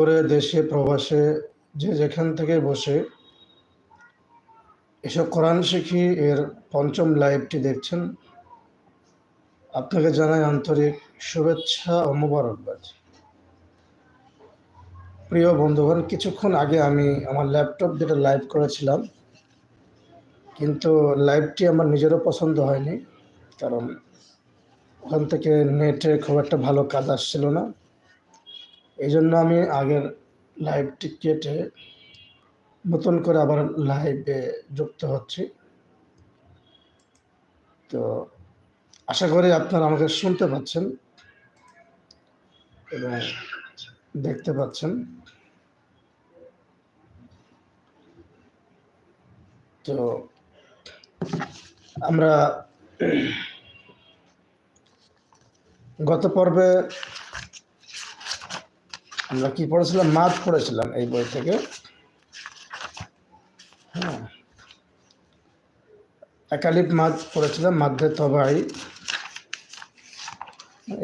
করে দেশে, প্রবাসে, যে যেখান থেকে বসে, এসব কোরআন শিখি, এর পঞ্চম লাইভটি দেখছেন। আপনাকে জানাই আন্তরিক শুভেচ্ছা ও মোবারকবাদ। প্রিয় বন্ধুগণ, কিছুক্ষণ আগে আমি আমার ল্যাপটপ যেটা লাইভ করেছিলাম, কিন্তু লাইভটি আমার নিজেরও পছন্দ হয়নি, কারণ ওখান থেকে নেটে খুব একটা ভালো কাজ আসছিল না। এই জন্য আমি আগের লাইভটি কেটে নতুন করে আবার লাইভে যুক্ত হচ্ছি। তো আশা করি আপনারা আমাকে শুনতে পাচ্ছেন এবং দেখতে পাচ্ছেন। তো আমরা গত পর্বে আমরা কি পড়েছিলাম? মাছ পড়েছিলাম এই বই থেকে। হ্যাঁ। একালিপ মাছ পড়েছিলাম, মাধ্যে তবাই।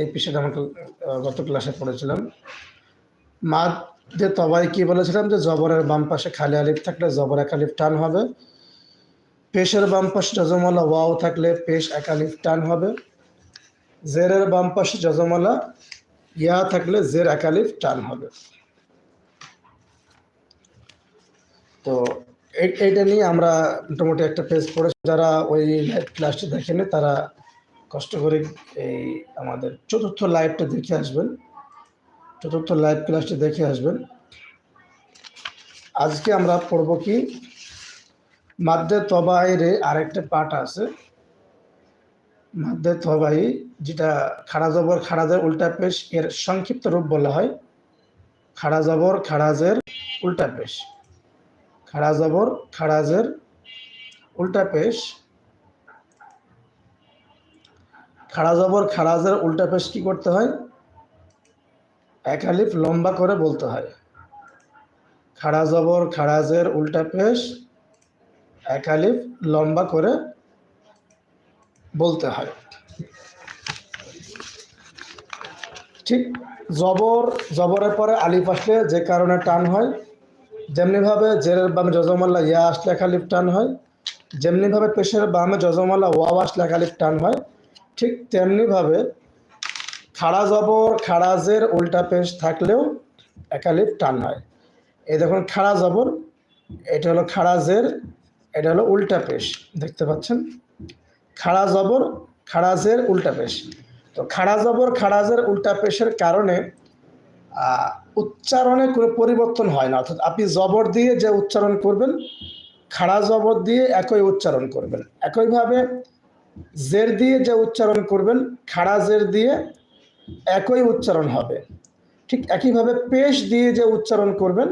এই বিষয়টা আমাকে গত ক্লাসে পড়েছিলাম। মাধ্যে তবাই কি বলেছিলাম? যে জবরের বাম পাশে খালি আলিফ থাকলে জবর একালিফ টান হবে। পেশের বাম পাশে যজমালা ওয়াও থাকলে পেশ একালিফ টান হবে। জেরের বাম পাশে যজমালা ইয়া থাকলে জের একালিফ টান হবে। তো এইটা নিয়ে আমরা মোটামুটি একটা পেজ পড়ে, যারা ওই লাইভ ক্লাসটি দেখেনি, তারা কষ্ট করে এই আমাদের চতুর্থ লাইভটা দেখে আসবেন। চতুর্থ লাইভ ক্লাসটি দেখে আসবেন। আজকে আমরা পড়ব কি? মাদ্দে তবাইরে আরেকটা পাঠ আছে। মাদ্দে তবাই যেটা খাড়া জবর, খাড়াজের উল্টা পেশ, এর সংক্ষিপ্ত রূপ বলা হয়। খাড়া জবর, খাড়াজের উল্টা পেশ। খাড়া জবর, খাড়াজের উল্টা পেশ। খাড়া জবর, খাড়াজের উল্টা পেশ কি করতে হয়? এক আলিফ লম্বা করে বলতে হয়। খাড়া জবর, খাড়াজের উল্টা পেশ, এক আলিফ লম্বা করে বলতে হয়। ঠিক জবর, জবরের পরে আলিফ আসলে যে কারণে টান হয়, যেমনিভাবে জেরের বামে যজমাল্লা ইয়া আসলে এক টান হয়, যেমনিভাবে পেশের বামে যজমাল্লা ওয়াও আসলে এক টান হয়, ঠিক তেমনিভাবে খাড়া জবর খাড়াজের উল্টা পেশ থাকলেও একালিফ টান হয়। এই দেখুন খাড়া জবর, এটা হলো খাড়াজের এটা হলো উল্টা পেশ, দেখতে পাচ্ছেন? খাড়া জবর খাড়াজের উল্টা পেশ। তো খাড়া জবর খাড়াজের উল্টা পেশের কারণে উচ্চারণে কোনো পরিবর্তন হয় না। অর্থাৎ আপনি জবর দিয়ে যে উচ্চারণ করবেন, খাড়া জবর দিয়ে একই উচ্চারণ করবেন। একইভাবে জের দিয়ে যে উচ্চারণ করবেন, খাড়া জের দিয়ে একই উচ্চারণ হবে। ঠিক একইভাবে পেশ দিয়ে যে উচ্চারণ করবেন,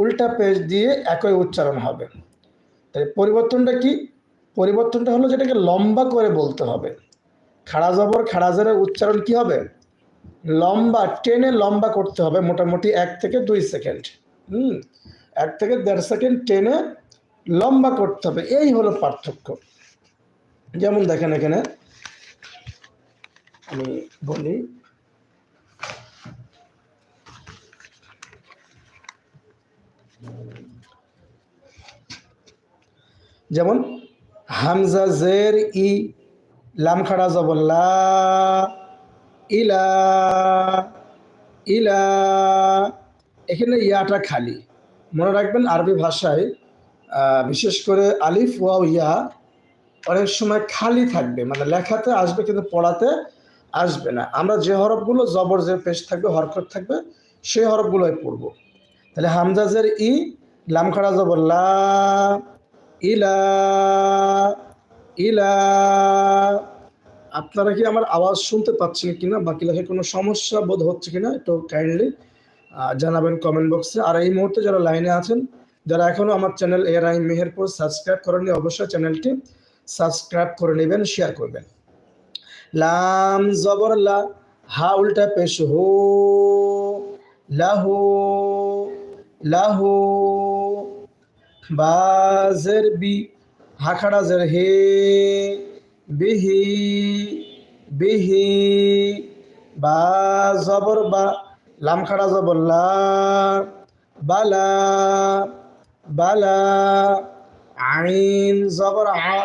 উল্টা পেশ দিয়ে একই উচ্চারণ হবে। তাই পরিবর্তনটা কি? পরিবর্তনটা হলো যেটাকে লম্বা করে বলতে হবে। খাড়া জবর, খাড়া জেরের উচ্চারণ কি হবে? লম্বা, টেনে লম্বা করতে হবে মোটামুটি এক থেকে দুই সেকেন্ড। হুম? এক থেকে দেড় সেকেন্ড টেনে লম্বা করতে হবে। এই হলো পার্থক্য। যেমন দেখেন এখানে, আমি বলি, যেমন হামজা জের ই লাম খাড়া জবল্লা ইলা ইলা। এখানে ইয়াটা খালি। মনে রাখবেন আরবি ভাষায় বিশেষ করে আলিফ, ওয়াও, ইয়া অনেক সময় খালি থাকবে। মানে লেখাতে আসবে কিন্তু পড়াতে আসবে না। আমরা যে হরফগুলো জবর যে পেশ থাকবে, হরকত থাকবে, সেই হরফগুলোই পড়ব। তাহলে হামজাজের ই, লামখাড়া জবর লা ইলা ইলা। আপনারা কি আমার আওয়াজ শুনতে পাচ্ছেন কিনা? বাকি লেখে কোনো সমস্যা বোধ হচ্ছে কিনা? একটু কাইন্ডলি জানাবেন কমেন্ট বক্সে আর এই মুহূর্তে যারা লাইনে আছেন, যারা এখনও আমার চ্যানেল এ রাই মেহেরপুর সাবস্ক্রাইব করেননি, অবশ্যই চ্যানেলটি সাবস্ক্রাইব করে নেবেন শেয়ার করবেন। লাম জবর লা, হা উল্টা পেশ হো লাহো লাহু বাজের বি, হাখাড়া জের হে, বিহি বিহি, বা জবর বা লাম খাড়া জবর বালা বালা, আইন জবর আ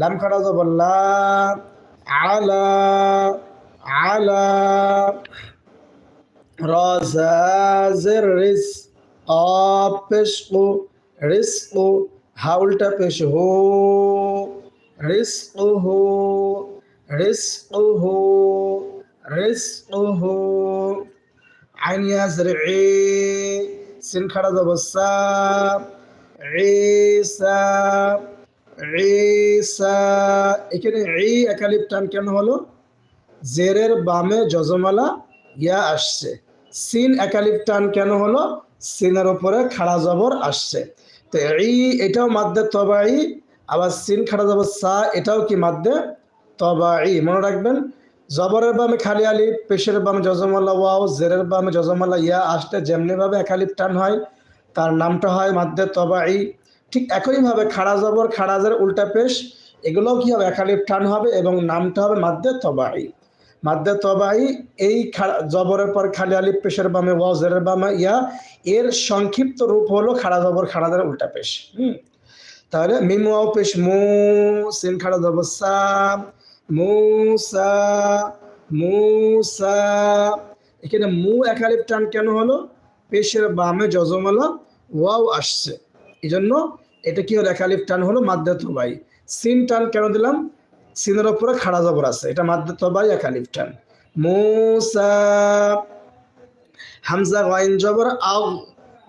লাম জবর আলা আলা। রজাজের রিস অ পেশ ও রিস ও হাউলটা পেশ হো, রিস ও হো, রিস ও হো, রিস ও হো। আইন ইয়াজর এ সিন খাড়া জবসা ঈসা ঈসা এখানে ই একালিপ টান কেন হলো? জেরের বামে যজমালা ইয়া আসছে। সিন একালিপ টান কেন হলো? সিনের উপরে খাড়া জবর আসছে। তো এই, এটাও মাদ্দে তবাই, আবার সিন খাড়া জবর সা, এটাও কি মাদ্দে তবাই, মনে রাখবেন? জবরের বামে খালি আলিফ, পেশের বামে যজমালা ওয়াও, জেরের বামে যজমালা ইয়া আসলে যেমনিভাবে একালিপ টান হয়, তার নামটা হয় মাদ্দে তবাই। ঠিক একইভাবে খাড়া জবর খাড়াজের উল্টা পেশ, এগুলোও কি হবে? একালিপ টান হবে এবং নামটা হবে মাদ্দে তবাই। মাদ্দে তবাই, এই জবরের পর খালি আলিফ পেশের বামে ওয়াও জেরের বামে, ইয়া, এর সংক্ষিপ্ত রূপ হলো খাড়া জবর খাড়াজের উল্টা পেশ। হুম? তাহলে মিম, ওয়াও, পেশ, মু সিন খাড়া জবর, সা মুসা মুসা এখানে মু একালিপ টান কেন হলো? পেশের বামে যজমালা ওয়াও আসছে। এই জন্য এটা কি হলো? একালিপ টান হলো মাদ্দে তবাই। সিন টান কেন দিলাম? সিনের উপরে খাড়া জবর আছে। এটা মাদ্দে তবাই একালিপ টান। মুসা, হামজা গাইন জবর, আও,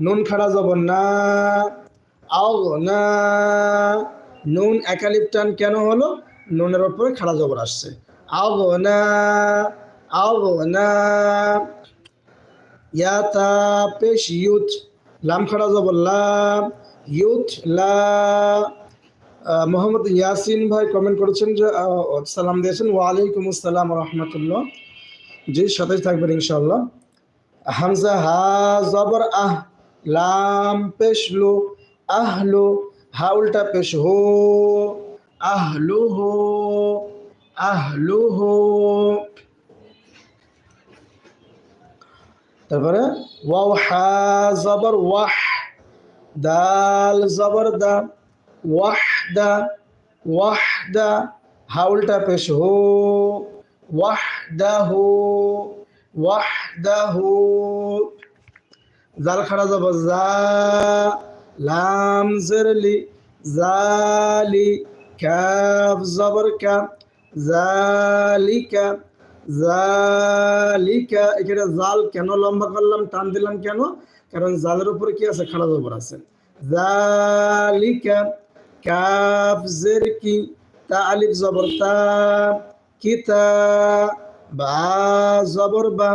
নুন খাড়া জবর না। আও না। নুন একালিপ টান কেন হলো? নুনের উপরে খাড়া জবর আসছে। আও না। আও না। ইয়াতা পেশ ইউথ, লাম খাড়া জবর লাম, ইউথ লা। মোহাম্মদ ইয়াসিন ভাই কমেন্ট করেছেন যে আহ, সালাম দিয়েছেন। ওয়ালাইকুম আসসালাম রহমতুল্লাহ। জি সতেজ থাকবেন ইনশাল্লাহ হামজা হা জবর আহ লাম পেশ লো আহলো হা উল্টা পেশ হো আহলু হো আহলু হো। তারপরে ওয়াও হা জবর ওয়াহ দাল জবর দা ওয়াহদা ওয়াহদা, হাউলটা পেশ হো ওয়াহদাহু ওয়াহদাহু জাল খাড়া জবর জা লাম জেরলি জালি কাফ জবর কা জালিকা জালিকা এখানে জাল কেন লম্বা করলাম, টান দিলাম কেন? কারণ জালের উপরে কি আছে? খাড়া জবর আছে। জালিকা কাফ জের কি? তা আলিফ জবর, তা কিতা বা জবর বা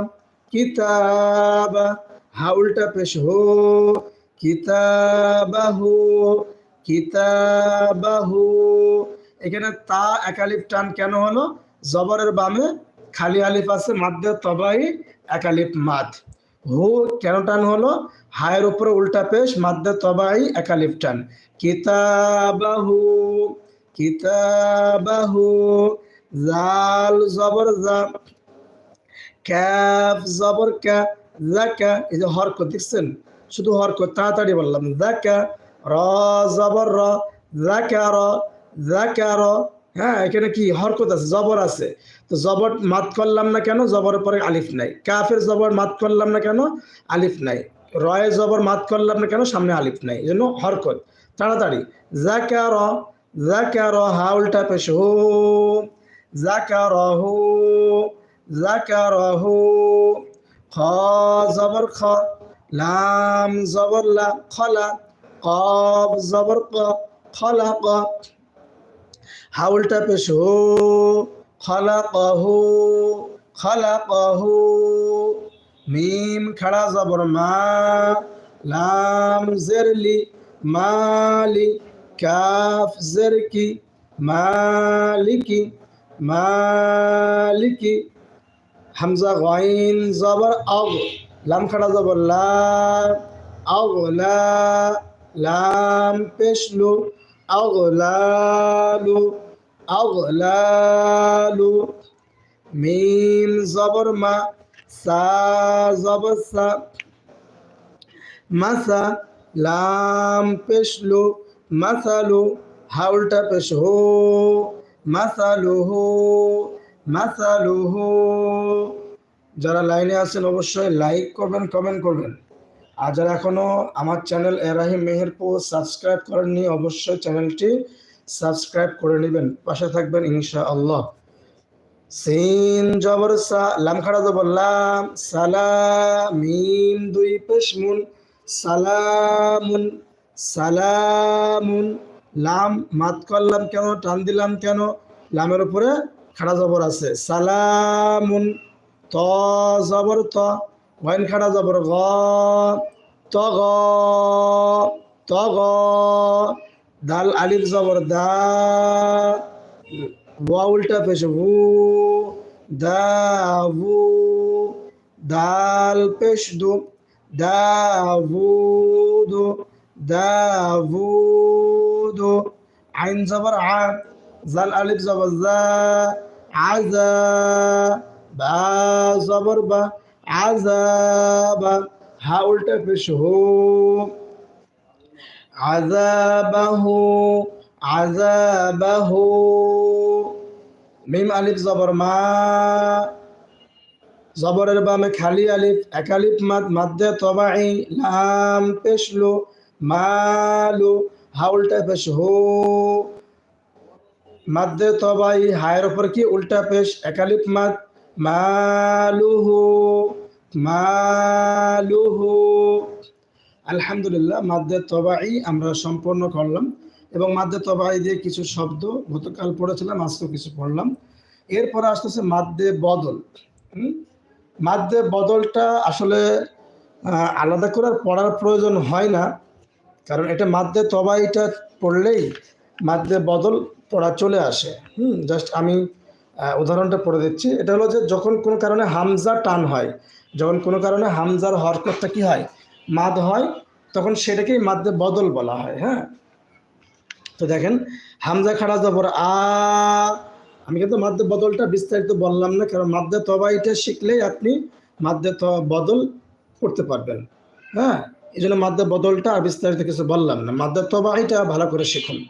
কিতাবা। হা উল্টা পেশ, হো, কিতাবাহু কিতাবাহু। এখানে তা একালিফ টান কেন হলো? জবরের বামে খালি আলিফ আছে মাদ্দে তবাই একালিফ মাদ। হু কেন টান হলো? হায়ের উপরে উল্টা পেশ মাদ্দে তবাই একালিফ টান। কিতাবাহু কিতাবাহু, জাল জবর জা, ক্যাফ জবর ক্যা জাকা এই যে হরকত দেখছেন? শুধু হরকত তাড়াতাড়ি বললাম জাকা র জবর র জাকা র জাকা র হ্যাঁ এখানে কি হরকত আছে? জবর আছে। তো জবর মাত করলাম না কেন? জবরের পরে আলিফ নাই। কাফের জবর মাত করলাম না কেন? আলিফ নাই। রয়ে জবর মাত করলাম না কেন? সামনে আলিফ নাই। এই জন্য হরকত। তাড়াতাড়ি। জাকার জাকার হাউলটা পেশ, হো। জাকার হো। জাকার হো। খ, জবর খ। লাম, জবর লা খলা কব জবর ক খলা ক। হাউলটা পেশ, হো। খলা কহু খলা কহু মিম, খাড়া, জবর মা। লাম জেরলি মালি কাফ জেরকি মালিকি মালিকি হামজা গাইন জবর আগ লাম খাড়া জবর লা আগলা লাম পেশলু আগলালু আগলালু মিম জবর মা সা জবর সা মাসা লাম পেশলু, মাসালু, হাউলটা পেশ হো মাসালু হো মাসালু হো। যারা লাইনে আছেন অবশ্যই লাইক করবেন, কমেন্ট করবেন। আর যারা এখনও আমার চ্যানেল এরাহিম মেহেরপুর সাবস্ক্রাইব করেননি, অবশ্যই চ্যানেলটি সাবস্ক্রাইব করে নেবেন। পাশে থাকবেন ইনশা আল্লাহ সিন জবর সা লাম খাড়া জবর লাম, সালাম, মিম, দুই পেশমুন সালামুন সালামুন, লাম, মাত করলাম কেন, টান দিলাম কেন? লামের উপরে খাড়া জবর আছে। সালামুন, ত, জবর, ত। ওয়াইন খাড়া জবর, গ, ত গ ত, গ। দাল, আলিফ জবর, দা। ওয়া উল্টা পেশ ভু দা ভু দাল, পেশ, দু। দাভুদু দাভুদু আইন জবর আ জাল আলিফ জবর জা আজা বা জবর বা আজাবা হা উল্টা পেশ হো আজাবাহু আজাবাহু মিম আলিফ জবর মা জবরের বামে খালি আলিফ, এক আলিফ মাদ মাদ্দে তবাই লাম পেশলু, মালু, হাউলটা পেশ হো মাদ্দে তবাই হায়ের ওপর কি উল্টা পেশ? এক আলিফ মাদ মালুহু মালুহু। আলহামদুলিল্লাহ, মাদ্দে তবাই আমরা সম্পূর্ণ করলাম এবং মাদ্দে তবাই দিয়ে কিছু শব্দ গতকাল পড়েছিলাম, আজকেও কিছু পড়লাম। এরপর আসতেছে মাদ্দে বদল। হুম? মাদ্দে বদলটা আসলে আলাদা করে পড়ার প্রয়োজন হয় না। কারণ এটা মাদ্দে তবাইটা পড়লেই মাদ্দে বদল পড়া চলে আসে। হুম জাস্ট আমি উদাহরণটা পড়ে দিচ্ছি। এটা হলো যে যখন কোনো কারণে হামজা টান হয়, যখন কোনো কারণে হামজার হরকতটা কি হয়? মাদ হয়, তখন সেটাকেই মাদ্দে বদল বলা হয় হ্যাঁ? তো দেখেন, হামজা খাড়া জবর আ আমি কিন্তু মাদ্দে বদলটা বিস্তারিত বললাম না, কারণ মাদ্দে তবাইটা শিখলেই আপনি ত বদল করতে পারবেন। হ্যাঁ এই জন্য মাদ্দে বদলটা আর বিস্তারিত কিছু বললাম না। মাদ্দে তবাইটা ভালো করে শিখুন।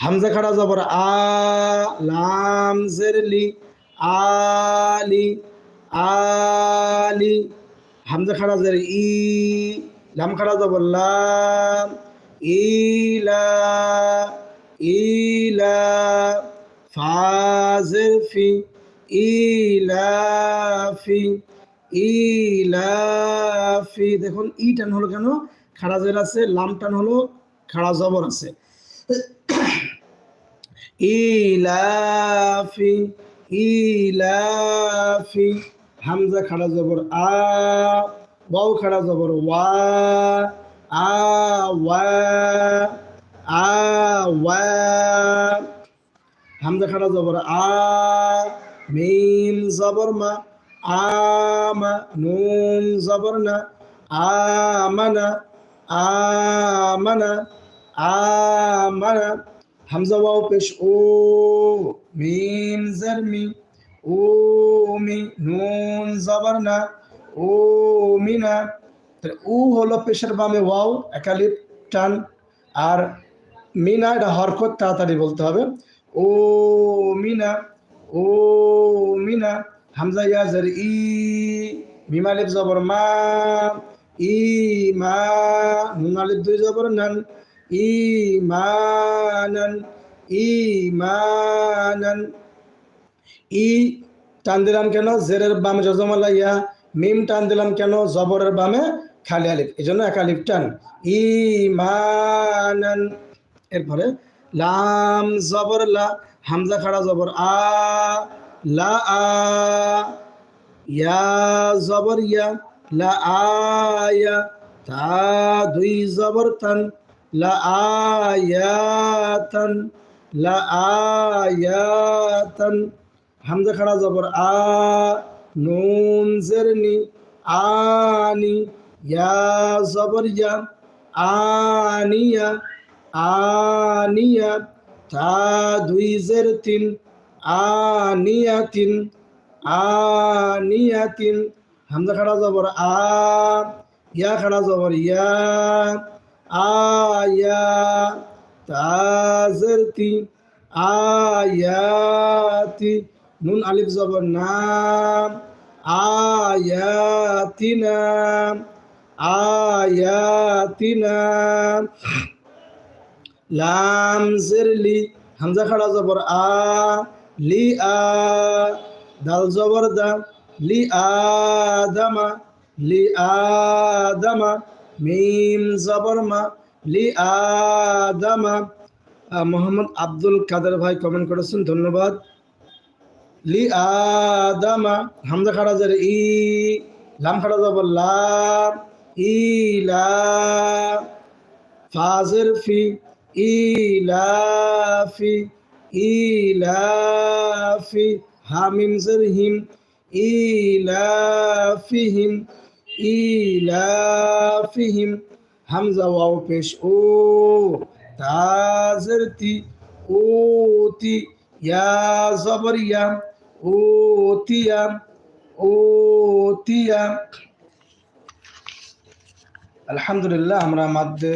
হামজা খাড়া জবর, আ, লাম জেরলি আলি আলি হামজা খাড়া জের, ই, লাম খাড়া জবর, লাম ইলা ইলা ফাজের ফি ইলাফি ইলাফি দেখুন, ই টান হলো কেন? খাড়া আছে, লাম টান হলো খাড়া জবর আছে। ইলাফি ইলাফি। হামজা খাড়া জবর, আ, ওয়াও খাড়া জবর, ওয়া, আ ওয়া আ, ওয়া। হামজা খাড়া জবর আ, মিম জবর মা আমা নুন জবর না আমানা আমানা আমানা হামজা ওয়াও পেশ ও, মিম জের মি ও মি, নুন জবর না ও মিনা উ হলো পেশের বামে ওয়াও, একালিপ, টান, আর মিনা এটা হরকত তাড়াতাড়ি বলতে হবে। ও মিনা ও মিনা, হামজা ইয়াজের ই মিমালিফ জবর মা, ই মা নুন দুই জবর নান, ই মা মানান ই মানান ই টান দিলাম কেন? জেরের বামে জজমালা ইয়া মিম টান দিলাম কেন? জবরের বামে খালি আলিফ। এই জন্য এক আলিফ টান। ইমানান এরপরে লাম জবর লা, হামজা খাড়া জবর, আ, লা, আ, ইয়া জবর, ইয়া, লা আয়া তা দুই জবর তান, লা আয়াতান লা আয়াতান হামজা খাড়া জবর, আ, নুন জেরনি আনি ইয়া জবর, ইয়া আনিয়া আনিয়া তা দুই জের তিন আনিয়াতিন আনিয়াতিন। হামজা খাড়া জবর আ, ইয়া খাড়া জবর ইয়া আয়া তাজের তি আয়াতি নুন আলিফ জবর নাম আয়াতিনা আয়াতিনা লাম জের লি, হামজা খাড়া জবর আ, লি আ, দাল জবর দা, লি আদামা লি আদামা মিম জবর মা, লি আদামা মোহাম্মদ আব্দুল কাদের ভাই কমেন্ট করেছেন, ধন্যবাদ। লি আদামা হামজা খাড়া জের ই, লাম খাড়া জবর লা ইলা ফাজের ফি ইলাফি ইলাফি হামিম জের হিম ইলাফিহিম ইলাফিহিম হামজা ওয়াও পেশ ও তাজের তি ওতি ইয়া জবর ইয়া ওতিয়া ওতিয়া আলহামদুলিল্লাহ আমরা মাদ্দে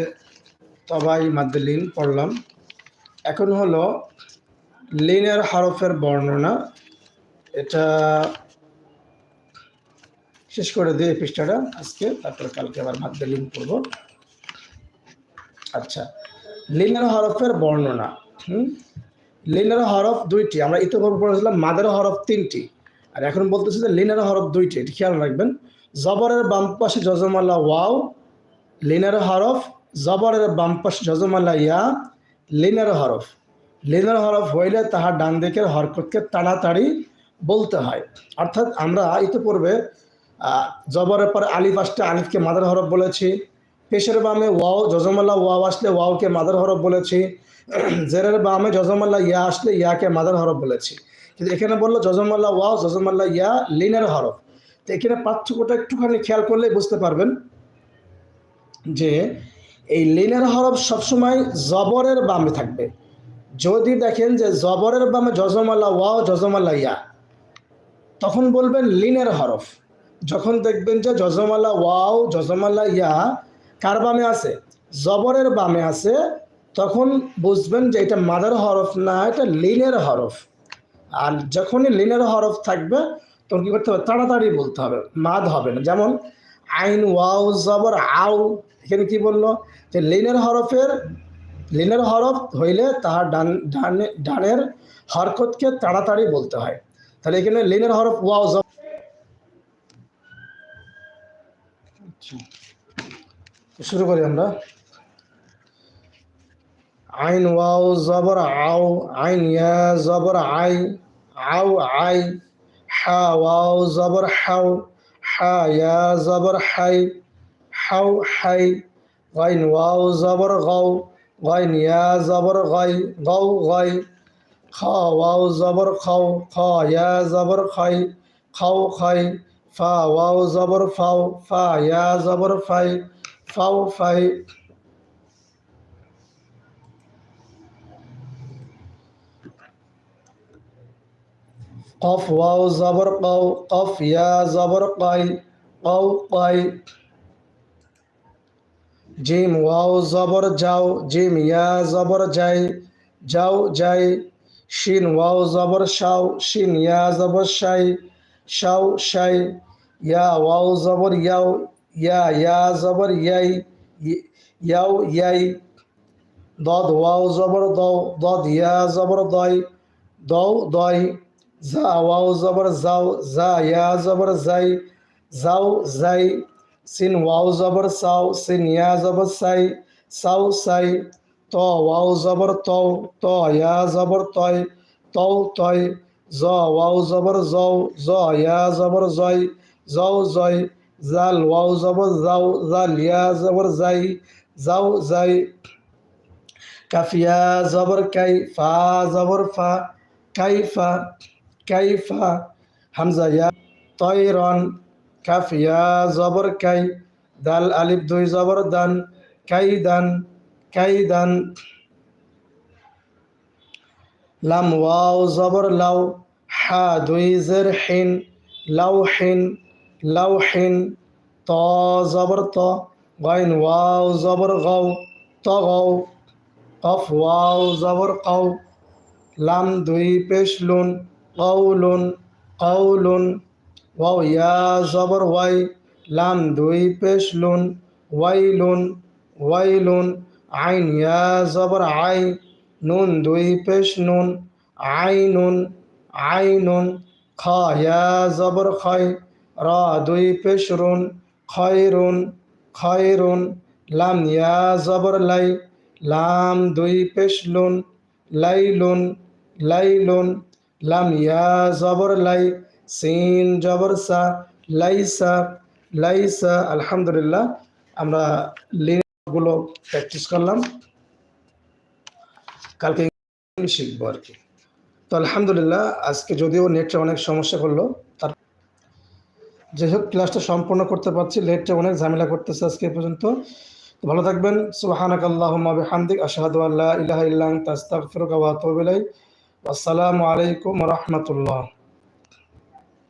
তবাই মাদ্দে লিন পড়লাম। এখন হলো লিনের হরফের বর্ণনা। এটা শেষ করে দিয়ে পৃষ্ঠাটা আজকে, তারপরে কালকে আবার মাদ্দে লিন পড়ব। আচ্ছা লিনের হরফের বর্ণনা, হুম? লিনের হরফ দুইটি, আমরা ইতিপূর্বে পড়েছিলাম মাদের হরফ তিনটি। আর এখন বলতেছি যে লিনের হরফ দুইটি, এটি খেয়াল রাখবেন। জবরের বাম পাশে যজমাল্লা ওয়াও লিনের হরফ জবরের বাম পাশে যজমাল্লা ইয়া লিনের হরফ। লিনের হরফ হইলে তাহার ডান দিকের হরকতকে তাড়াতাড়ি বলতে হয়। অর্থাৎ আমরা ইতিপূর্বে জবরের পর আলিফ আসতে আলিফকে মাদার হরফ বলেছি। পেশের বামে ওয়াও যজমাল্লা ওয়াও আসলে ওয়াওকে মাদার হরফ বলেছি। জেরের বামে যজমাল্লা ইয়া আসলে ইয়াকে মাদার হরফ বলেছি। কিন্তু এখানে বলল যজমাল্লা ওয়াও যজমাল্লা ইয়া, লিনের হরফ। তো এখানে পার্থক্যটা একটুখানি খেয়াল করলে বুঝতে পারবেন যে এই লিনের হরফ সবসময় জবরের বামে থাকবে। যদি দেখেন যে জবরের বামে যজমাল্লা ওয়াও যজমাল্লা ইয়া, তখন বলবেন লিনের হরফ। যখন দেখবেন যে যজমাল্লা ওয়াও যজমাল্লা ইয়া কার বামে আছে? জবরের বামে আছে, তখন বুঝবেন যে এটা মাদার হরফ না, এটা লিনের হরফ। আর যখনই লিনের হরফ থাকবে, তখন কী করতে হবে? তাড়াতাড়ি বলতে হবে, মাদ হবে না। যেমন আইন ওয়াও, জবর আউ এখানে কি বলল যে লিনের হরফের লিনের হরফ হইলে তাহার ডান, ডানে, ডানের হরকতকে তাড়াতাড়ি বলতে হয় তাহলে এখানে লিনের হরফ ওয়াও আচ্ছা। শুরু করি আমরা আইন ওয়াও, জবর আও, আইন ইয়া, জবর আই, আও আই, হা ওয়াও, জবর হাও, হা ইয়া, জবর হাই حو حي غين واو زبر غو غين يا زبر غي غو غي خا واو زبر خو خا يا زبر خي خو خي فا واو زبر фау فا يا زبر фай фау фай. قف واو زبر قو قف يا زبر قاي قو قاي জিম ওয়াও জবর যাও জিম ইয়া জবর যাই যাও যাই শিন ওয়াও জবর শাও শিন ইয়া জবর শাই শাও শাই ইয়া ওয়াও জবর ইয়াও ইয়া ইয়া জবর ইয়াই ইয়াও ইয়াই দদ ওয়াও জবর দৌ দদ ইয়া জবর দয় দৌ দয় যা ওয়াও জবর যাও যা ইয়া জবর যাই যাও যাই সিন ওয়াও জবর সাউ সিন ইয়া জবর সাই সাউ সাই ত ওয়াও জবর তও ত ইয়া জবর তয় তও তয় জ ওয়াও জবর জও জ ইয়া জবর জয় জও জয় জাল ওয়াও জবর জাও জাল ইয়া জবর জাই জাও জাই কাফিয়া জবর কাই ফা জবর ফা কাইফা কাইফা হামজা ইয়া তয়রন কাফিয়া জবর কাই, দাল আলিফ দুই জবর দান, কাই দান কাই দান। লাম ওয়াও জবর লাউ হা দুই জের হিন লাউ হিন লাউ হিন। ত জবর ত গাইন ওয়াও জবর গাও, ত গাও। কফ ওয়াও জবর কাউ লাম দুই পেশ লুন কাউলুন কাউলুন ওয়াও ইয়া জবর ওয়াই, লাম দুই পেশ লুন ওয়াইলুন ওয়াইলুন আইন ইয়া জবর আই, নুন দুই পেশ নুন আইনুন আইনুন খ ইয়া জবর খয়, র দুই পেশ রুন খয়রুন খয়রুন লাম ইয়া জবর লাই, লাম দুই পেশ লুন লাইলুন লাইলুন লাম ইয়া জবর লাই সিন, জবর সা লাইসা লাইসা আলহামদুলিল্লাহ, আমরা লিগুলো প্র্যাকটিস করলাম। কালকে শিখব আর কি। তো আলহামদুলিল্লাহ, আজকে যদিও নেটটা অনেক সমস্যা করল, তার যাই হোক ক্লাসটা সম্পূর্ণ করতে পারছি লেটটা অনেক ঝামেলা করতেছে আজকে পর্যন্ত। ভালো থাকবেন। সুবহানাক আল্লাহুম্মা বিহামদিক, আশহাদু আল্লা ইলাহা ইল্লা আনতা আসসালামু আলাইকুম রাহমাতুল্লাহ।